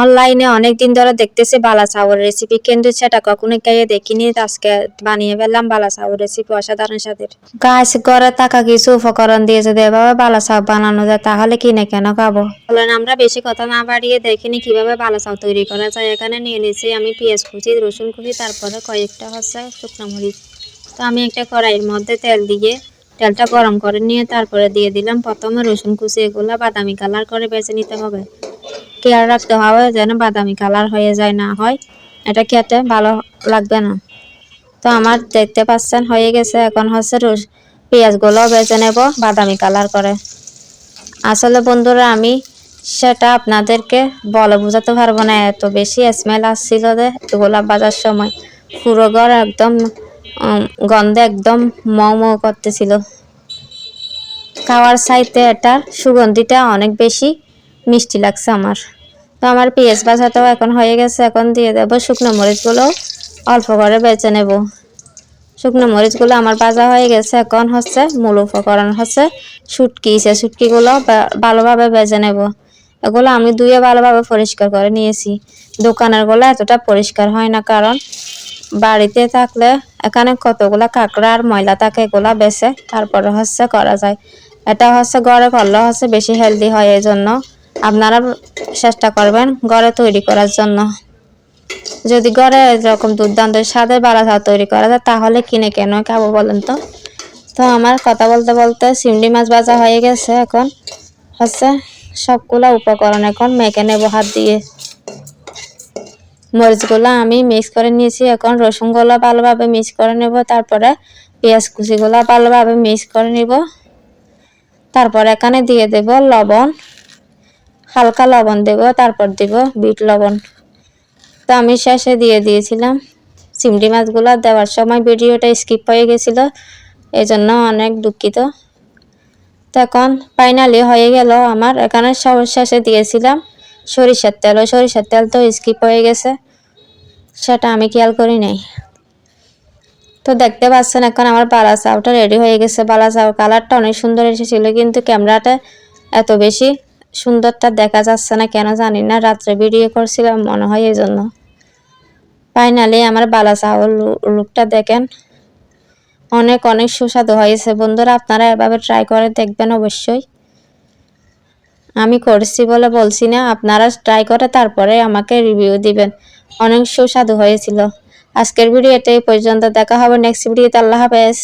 অনলাইনে অনেক দিন ধরে দেখতেছি বালা চাউল রেসিপি কিন্তু সেটা কখনো খেয়ে দেখিনি। আজকে বানিয়ে ফেললাম বালা চাউল রেসিপি অসাধারণ স্বাদের। গাছ করে টাকা কিছু উপকরণ দিয়ে যদি এভাবে বালা চাউল বানানো যায়, তাহলে কিনে কেন খাব? বলেন, আমরা বেশি কথা না বাড়িয়ে দেখিনি কীভাবে বালা চাউল তৈরি করা যায়। এখানে নিয়ে নিয়েছি আমি পেঁয়াজ কুচি, রসুন কুচি, তারপরে কয়েকটা হচ্ছে শুকনো মরিচ। তো আমি একটা কড়াইয়ের মধ্যে তেল দিয়ে তেলটা গরম করে নিয়ে তারপরে দিয়ে দিলাম প্রথমে রসুন কুচি, এগুলো বাদামি কালার করে বেছে নিতে হবে। কেয়ার রাখতে হবে যেন বাদামি কালার হয়ে যায়, না হয়। এটা খেতে ভালো লাগবে না। তো আমার দেখতে পাচ্ছেন, হয়ে গেছে। এখন হচ্ছে পেঁয়াজগুলো বেছে নেব বাদামি কালার করে। আসলে বন্ধুরা, আমি সেটা আপনাদেরকে বলে বোঝাতে পারব না। এত বেশি স্মেল আসছিল যে গোলাপ বাজার সময়। পুরো ঘর একদম গন্ধে একদম মৌ মৌ করতেছিল। খাওয়ার চাইতে এটার সুগন্ধিটা অনেক বেশি। মিষ্টি লাগছে আমার। তো আমার পেঁয়াজ ভাজাটাও এখন হয়ে গেছে, এখন দিয়ে দেবো শুকনো মরিচগুলো। অল্প করে বেছে নেব। শুকনো মরিচগুলো আমার ভাজা হয়ে গেছে, এখন হচ্ছে মূল উপকরণ হচ্ছে শুটকি। সে শুটকিগুলো ভালোভাবে ভেজে নেব। এগুলো আমি ধুয়ে ভালোভাবে পরিষ্কার করে নিয়েছি। দোকানেরগুলো এতটা পরিষ্কার হয় না, কারণ বাড়িতে থাকলে এখানে কতগুলো কাঁকড়া আর ময়লা থাকে এগুলা বেছে তারপরে হচ্ছে করা যায়। এটা হচ্ছে ঘরে করলে হচ্ছে বেশি হেলদি হয় এই জন্য আপনারা চেষ্টা করবেন ঘরে তৈরি করার জন্য। যদি ঘরে এরকম দুর্দান্ত স্বাদের বারাসা তৈরি করা যায়, তাহলে কিনে কেন খাব বলেন তো? তো আমার কথা বলতে বলতে চিংড়ি মাছ ভাজা হয়ে গেছে এখন। হচ্ছে সবগুলো উপকরণ এখন মেখে নেব হাত দিয়ে। মরিচগুলো আমি মিক্স করে নিয়েছি, এখন রসুনগুলো ভালোভাবে মিক্স করে নেব, তারপরে পেঁয়াজ কুচিগুলো ভালোভাবে মিক্স করে নিব। তারপর এখানে দিয়ে দেব লবণ। হালকা লবণ দেব, তারপর দেব বিট লবণ। তো আমি শেষে দিয়ে দিয়েছিলাম চিংড়ি মাছগুলো। দেওয়ার সময় ভিডিওটা স্কিপ হয়ে গেছিল এই জন্য অনেক দুঃখিত। তো এখন ফাইনালি হয়ে গেল আমার। এখানে শেষে দিয়েছিলাম সরিষার তেল। ওই সরিষার তেল তো স্কিপ হয়ে গেছে, সেটা আমি খেয়াল করি নাই। তো দেখতে পাচ্ছেন এখন আমার বালা চাউটা রেডি হয়ে গেছে। বালা চাউ কালারটা অনেক সুন্দর এসেছিল, কিন্তু ক্যামেরাটা এত বেশি সুন্দরটা দেখা যাচ্ছে না, কেন জানি না। রাত্রে ভিডিও করছিলাম, মনে হয় এই জন্য। ফাইনালি আমার বালা চাউল লুকটা দেখেন। অনেক অনেক সুস্বাদু হয়েছে। বন্ধুরা, আপনারা এভাবে ট্রাই করে দেখবেন অবশ্যই। আমি করছি বলে বলছি না, আপনারা ট্রাই করে তারপরে আমাকে রিভিউ দিবেন। অনেক সুস্বাদু হয়েছিল। আজকের ভিডিও এটাই পর্যন্ত। দেখা হবে নেক্সট ভিডিওতে আল্লাহ হাফেজ।